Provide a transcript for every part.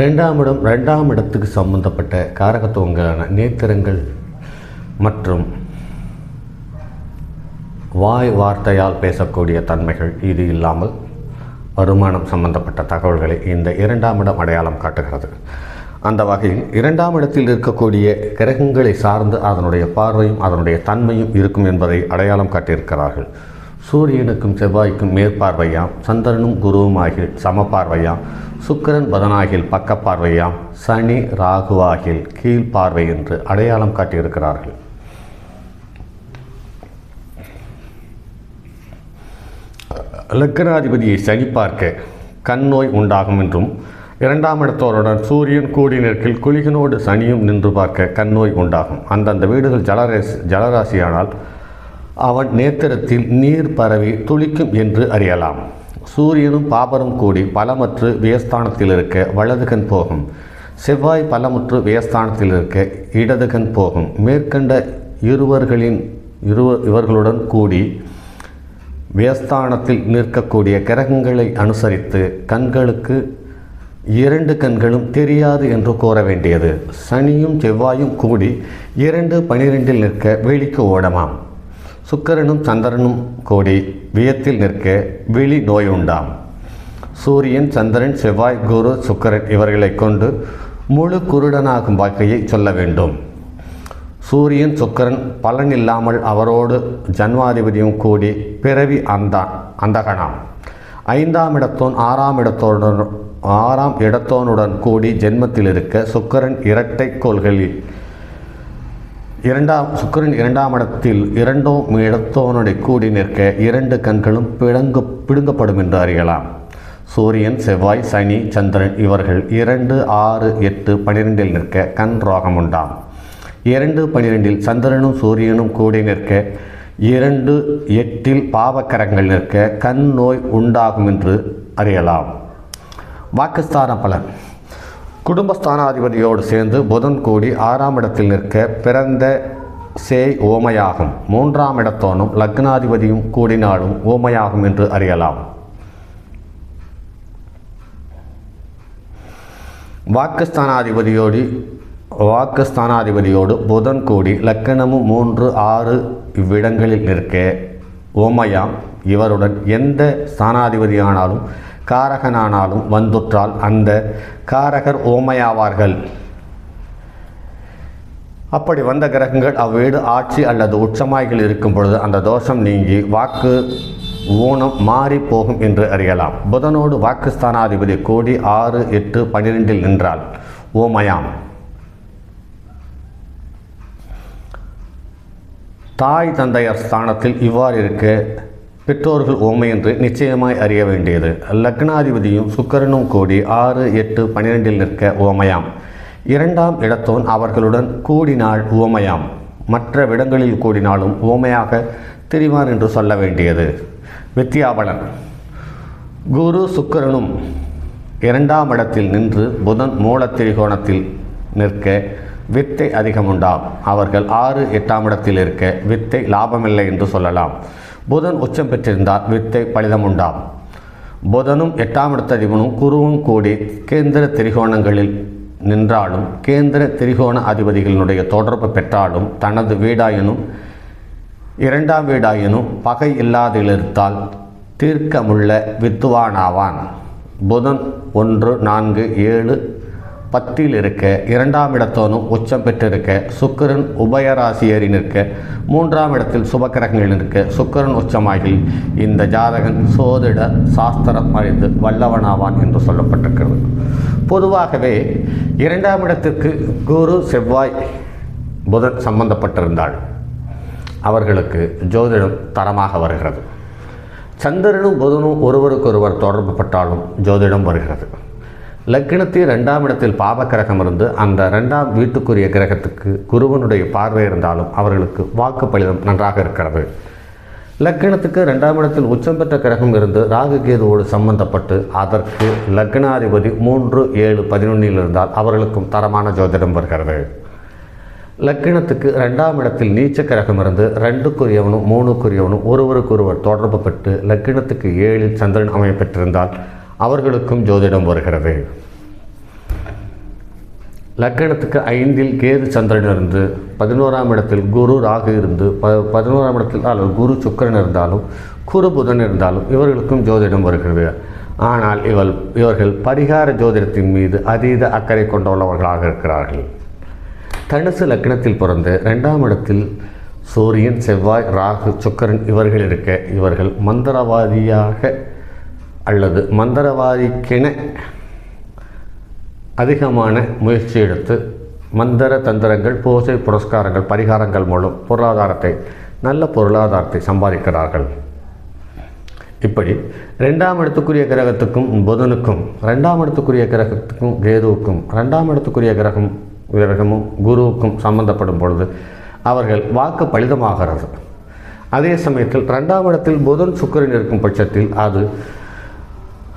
ரெண்டாம் இடம் ரெண்டாம் இடத்துக்கு சம்பந்தப்பட்ட காரகத்துவங்களான நேத்திரங்கள் மற்றும் வாய் வார்த்தையால் பேசக்கூடிய தன்மைகள் இது இல்லாமல் வருமானம் சம்பந்தப்பட்ட தகவல்களை இந்த இரண்டாம் இடம் அடையாளம் காட்டுகிறது. அந்த வகையில் இரண்டாம் இடத்தில் இருக்கக்கூடிய கிரகங்களை சார்ந்து அதனுடைய பார்வையும் அதனுடைய தன்மையும் இருக்கும் என்பதை அடையாளம் காட்டியிருக்கிறார்கள். சூரியனுக்கும் செவ்வாய்க்கும் மேற்பார்வையாம் சந்திரனும் குருவும் ஆகிய சமப்பார்வையாம் சுக்கரன் பதனாகில் பக்கப்பார்வையாம் சனி ராகுவாகில் கீழ்பார்வை என்று அடையாளம் காட்டியிருக்கிறார்கள். லக்கணாதிபதியை சனி பார்க்க கண் நோய் உண்டாகும் என்றும் இரண்டாம் இடத்தோருடன் சூரியன் கூடி நிற்கில் குளிகனோடு சனியும் நின்று பார்க்க கண் நோய் உண்டாகும். அந்தந்த வீடுகள் ஜலராசி ஜலராசியானால் அவன் நேத்திரத்தில் நீர் பரவி துளிக்கும் என்று அறியலாம். சூரியனும் பாபரும் கூடி பலமற்று வியஸ்தானத்தில் இருக்க வலதுகன் போகும். செவ்வாய் பலமுற்று வியஸ்தானத்தில் இருக்க இடதுகன் போகும். மேற்கண்ட இருவர்களின் இருவ இவர்களுடன் கூடி வியஸ்தானத்தில் நிற்கக்கூடிய கிரகங்களை அனுசரித்து கண்களுக்கு இரண்டு கண்களும் தெரியாது என்று கூற வேண்டியது. சனியும் செவ்வாயும் கூடி இரண்டு பனிரெண்டில் நிற்க வெளிக்கு ஓடமாம். சுக்கரனும் சந்திரனும் கூடி வியத்தில் நிற்க விழி நோய் உண்டாம் சூரியன் சந்திரன் செவ்வாய் குரு சுக்கரன் இவர்களை கொண்டு முழு குருடனாகும் வாழ்க்கையை சொல்ல வேண்டும். சூரியன் சுக்கரன் பலன் இல்லாமல் அவரோடு ஜன்மாதிபதியும் கூடி பிறவி அந்த அந்தகனாம். ஐந்தாம் இடத்தோன் ஆறாம் இடத்தோனுடன் ஆறாம் இடத்தோனுடன் கூடி ஜென்மத்தில் இருக்க சுக்கரன் இரட்டை கோள்களில் இரண்டாம் சுக்கரன் இரண்டாம் இடத்தில் இரண்டோ இடத்தோனுடைய கூடி நிற்க இரண்டு கண்களும் பிடங்கு பிடுங்கப்படும் என்று அறியலாம். சூரியன் செவ்வாய் சனி சந்திரன் இவர்கள் இரண்டு ஆறு எட்டு பனிரெண்டில் நிற்க கண் ரோகம் உண்டாம். இரண்டு பனிரெண்டில் சந்திரனும் சூரியனும் கூடி நிற்க இரண்டு எட்டில் பாவக்கரங்கள் நிற்க கண் நோய் உண்டாகும் என்று அறியலாம். வாக்குஸ்தான பலன். குடும்பஸ்தானாதிபதியோடு சேர்ந்து புதன் கூடி ஆறாம் இடத்தில் நிற்க பிறந்த சேய் ஓமையாகும். மூன்றாம் இடத்தோனும் லக்னாதிபதியும் கூடினாலும் ஓமையாகும் என்று அறியலாம். வாக்குஸ்தானாதிபதியோடு வாக்குஸ்தானாதிபதியோடு புதன் கூடி லக்கணமும் மூன்று ஆறு இவ்விடங்களில் நிற்க ஓமையாம். இவருடன் எந்த ஸ்தானாதிபதியானாலும் காரகனானாலும் வந்துற்றால் அந்த காரகர் ஓமையாவார்கள். அப்படி வந்த கிரகங்கள் அவ்வீடு ஆட்சி அல்லது உச்சமாய்கள் இருக்கும் பொழுது அந்த தோஷம் நீங்கி வாக்கு ஊனம் மாறி போகும் என்று அறியலாம். புதனோடு வாக்குஸ்தானாதிபதி கோடி ஆறு எட்டு பன்னிரெண்டில் நின்றால் ஓமயாம். தாய் தந்தையர் ஸ்தானத்தில் இவ்வாறு இருக்க பெற்றோர்கள் ஓமை நிச்சயமாய் அறிய வேண்டியது. லக்னாதிபதியும் சுக்கரனும் கூடி ஆறு எட்டு பனிரெண்டில் நிற்க ஓமையாம் இரண்டாம் இடத்தோன் அவர்களுடன் கூடினால் ஓமையாம் மற்ற விடங்களில் கூடினாலும் ஓமையாக தெரிவான் என்று சொல்ல வேண்டியது. வித்யாபலன். குரு சுக்கரனும் இரண்டாம் இடத்தில் நின்று புதன் மூலத்திரிகோணத்தில் நிற்க வித்தை அதிகமுண்டாம். அவர்கள் ஆறு எட்டாம் இடத்தில் இருக்க வித்தை லாபமில்லை என்று சொல்லலாம். புதன் உச்சம் பெற்றிருந்தால் வித்தை பலிதம் உண்டாம் புதனும் எட்டாம் இடத்ததிபனும் குருவும் கூடி கேந்திர திரிகோணங்களில் நின்றாலும் கேந்திர திரிகோண அதிபதிகளினுடைய தொடர்பு பெற்றாலும் தனது வீடாயினும் இரண்டாம் வீடாயினும் பகை இல்லாதிருத்தால் தீர்க்கமுள்ள வித்துவானாவான் புதன் ஒன்று நான்கு ஏழு பத்தில் இருக்க இரண்டாம் இடத்தோனும் உச்சம் பெற்றிருக்க சுக்கரன் உபயராசியரின் நிற்க மூன்றாம் இடத்தில் சுபக்கிரகங்கள் நிற்க சுக்கரன் உச்சமாகி இந்த ஜாதகன் சோதிட சாஸ்திரம் அறிந்து வல்லவனாவான் என்று சொல்லப்பட்டிருக்கிறது. பொதுவாகவே இரண்டாம் இடத்திற்கு குரு செவ்வாய் புதன் சம்பந்தப்பட்டிருந்தாள் அவர்களுக்கு ஜோதிடம் தரமாக வருகிறது. சந்திரனும் புதனும் ஒருவருக்கொருவர் தொடர்பு பட்டாலும் ஜோதிடம் வருகிறது. லக்னத்தில் ரெண்டாம் இடத்தில் பாப கிரகம் இருந்து அந்த ரெண்டாம் வீட்டுக்குரிய கிரகத்துக்கு குருவனுடைய பார்வை இருந்தாலும் அவர்களுக்கு வாக்கு பலிதம் நன்றாக இருக்கிறது. லக்னத்துக்கு ரெண்டாம் இடத்தில் உச்சம் பெற்ற கிரகம் இருந்து ராகுகேதுவோடு சம்பந்தப்பட்டு அதற்கு லக்னாதிபதி மூன்று ஏழு பதினொன்றில் இருந்தால் அவர்களுக்கும் தரமான ஜோதிடம் வருகிறது. லக்கினத்துக்கு ரெண்டாம் இடத்தில் நீச்ச கிரகம் இருந்து ரெண்டுக்குரியவனும் மூணுக்குரியவனும் ஒருவருக்கொருவர் தொடர்பு பெற்று லக்கினத்துக்கு ஏழில் சந்திரன் அமையப்பெற்றிருந்தால் அவர்களுக்கும் ஜோதிடம் வருகிறது. லக்கணத்துக்கு ஐந்தில் கேது சந்திரன் இருந்து பதினோராம் இடத்தில் குரு ராகு இருந்து ப பதினோராம் இடத்தில் அல்லது குரு சுக்கரன் இருந்தாலும் குரு புதன் இருந்தாலும் இவர்களுக்கும் ஜோதிடம் வருகிறது. ஆனால் இவள் இவர்கள் பரிகார ஜோதிடத்தின் மீது அதீத அக்கறை கொண்டுள்ளவர்களாக இருக்கிறார்கள். தனுசு லக்னத்தில் பிறந்து ரெண்டாம் இடத்தில் சூரியன் செவ்வாய் ராகு சுக்கரன் இவர்கள் இருக்க இவர்கள் மந்திரவாதியாக அல்லது மந்திரவாதிக்கென அதிகமான முயற்சி எடுத்து மந்திர தந்திரங்கள் பூசை புரஸ்காரங்கள் பரிகாரங்கள் மூலம் பொருளாதாரத்தை நல்ல பொருளாதாரத்தை சம்பாதிக்கிறார்கள். இப்படி ரெண்டாம் இடத்துக்குரிய கிரகத்துக்கும் புதனுக்கும் ரெண்டாம் இடத்துக்குரிய கிரகத்துக்கும் கேதுவுக்கும் ரெண்டாம் இடத்துக்குரிய கிரகம் கிரகமும் குருவுக்கும் சம்பந்தப்படும் பொழுது அவர்கள் வாக்கு பலிதமாகிறது. அதே சமயத்தில் ரெண்டாம் இடத்தில் புதன் சுக்கரன் இருக்கும் பட்சத்தில் அது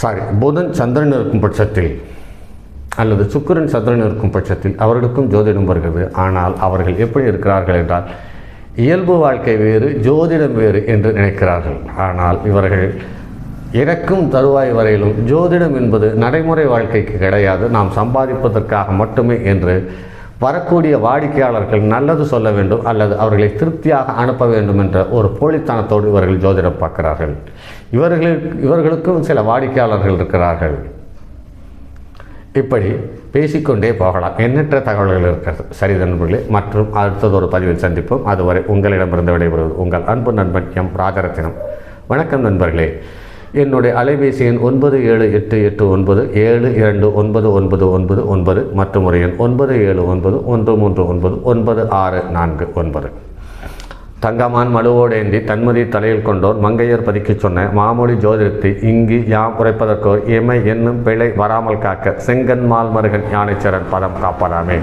சாரி புதன் சந்திரன் இருக்கும் பட்சத்தில் அல்லது சுக்கரன் சந்திரன் இருக்கும் பட்சத்தில் அவர்களுக்கும் ஜோதிடம் வருகிறது. ஆனால் அவர்கள் எப்படி இருக்கிறார்கள் என்றால் இயல்பு வாழ்க்கை வேறு ஜோதிடம் வேறு என்று நினைக்கிறார்கள். ஆனால் இவர்கள் இறக்கும் தருவாய் வரையிலும் ஜோதிடம் என்பது நடைமுறை வாழ்க்கைக்கு கிடையாது. நாம் சம்பாதிப்பதற்காக மட்டுமே என்று வரக்கூடிய வாடிக்கையாளர்கள் நல்லது சொல்ல வேண்டும் அல்லது அவர்களை திருப்தியாக அனுப்ப வேண்டும் என்ற ஒரு போலித்தனத்தோடு இவர்கள் ஜோதிடம் பார்க்கிறார்கள். இவர்களுக்கு இவர்களுக்கும் சில வாடிக்கையாளர்கள் இருக்கிறார்கள். இப்படி பேசிக்கொண்டே போகலாம். எண்ணற்ற தகவல்கள் இருக்கிறது. சரி நண்பர்களே மற்றும் அடுத்ததொரு பதிவில் சந்திப்போம். அதுவரை உங்களிடமிருந்து விடைபெறுவது உங்கள் அன்பு நண்பன் எம். ராஜரத்தினம். வணக்கம் நண்பர்களே. என்னுடைய அலைபேசி எண் ஒன்பது ஏழு எட்டு எட்டு ஒன்பது ஏழு இரண்டு ஒன்பது ஒன்பது ஒன்பது ஒன்பது மற்றும் ஒரு எண் ஒன்பது ஏழு ஒன்பது ஒன்று மூன்று ஒன்பது ஒன்பது ஆறு நான்கு ஒன்பது. தங்கமான் மழுவோடேந்தி தன்மதி தலையில் கொண்டோர் மங்கையர் பதிக்கச் சொன்ன மாமொழி ஜோதிடத்தை இங்கு யாம் குறைப்பதற்கோர் எமை என்னும் பிழை வராமல் காக்க செங்கன்மால் மருகன் யானைச்சரன் பதம் காப்பதாமே